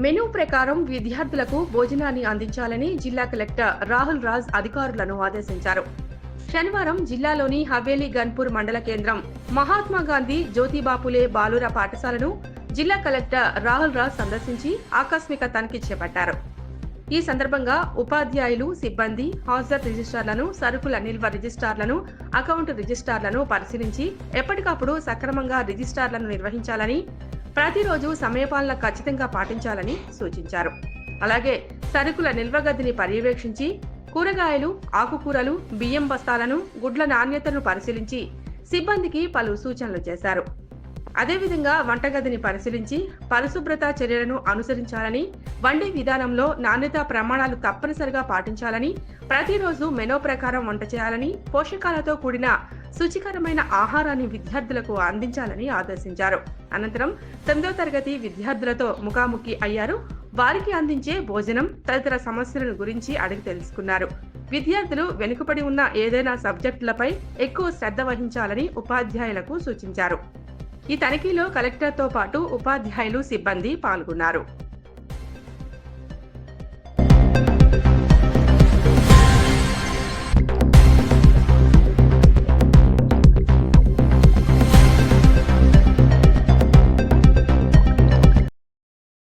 Menu ప్రకారం విద్యార్థులకు భోజనాన్ని అందించాలని జిల్లా కలెక్టర్ రాహుల్ రాజ్ అధికారులను ఆదేశించారు. శనివారం జిల్లాలోని హవేలీ గన్పూర్ మండల కేంద్రం మహాత్మా గాంధీ జ్యోతిబాపులే బాలుర పాఠశాలను జిల్లా కలెక్టర్ రాహుల్ రాజ్ సందర్శించి ఆకస్మిక తనిఖీ చేపట్టారు. ఈ సందర్భంగా ఉపాధ్యాయులు సిబ్బంది హాజర్ రిజిస్టార్లను సరుకుల నిల్వ రిజిస్టార్లను అకౌంట్ రిజిస్టార్లను పరిశీలించి ఎప్పటికప్పుడు సక్రమంగా రిజిస్టార్లను నిర్వహించాలని ప్రతిరోజు సమయపాలన ఖచ్చితంగా పాటించాలని సూచించారు. అలాగే సరుకుల నిల్వ గదిని పర్యవేక్షించి కూరగాయలు ఆకుకూరలు బియ్యం బస్తాలను గుడ్ల నాణ్యతను పరిశీలించి సిబ్బందికి పలు సూచనలు చేశారు. అదేవిధంగా వంటగదిని పరిశీలించి పరిశుభ్రత చర్యలను అనుసరించాలని వండే విధానంలో నాణ్యత ప్రమాణాలు తప్పనిసరిగా పాటించాలని ప్రతిరోజు మెనో ప్రకారం వంట చేయాలని పోషకాలతో కూడిన శుచికరమైన ఆహారాన్ని విద్యార్థులకు అందించాలని ఆదేశించారు. అనంతరం తొమ్మిదవ తరగతి విద్యార్థులతో ముఖాముఖి అయ్యారు. వారికి అందించే భోజనం తదితర సమస్యలను గురించి అడిగి తెలుసుకున్నారు. విద్యార్థులు వెనుకబడి ఉన్న ఏదైనా సబ్జెక్టులపై ఎక్కువ శ్రద్ధ వహించాలని ఉపాధ్యాయులకు సూచించారు. ఈ తనిఖీలో కలెక్టర్తో పాటు ఉపాధ్యాయులు సిబ్బంది పాల్గొన్నారు.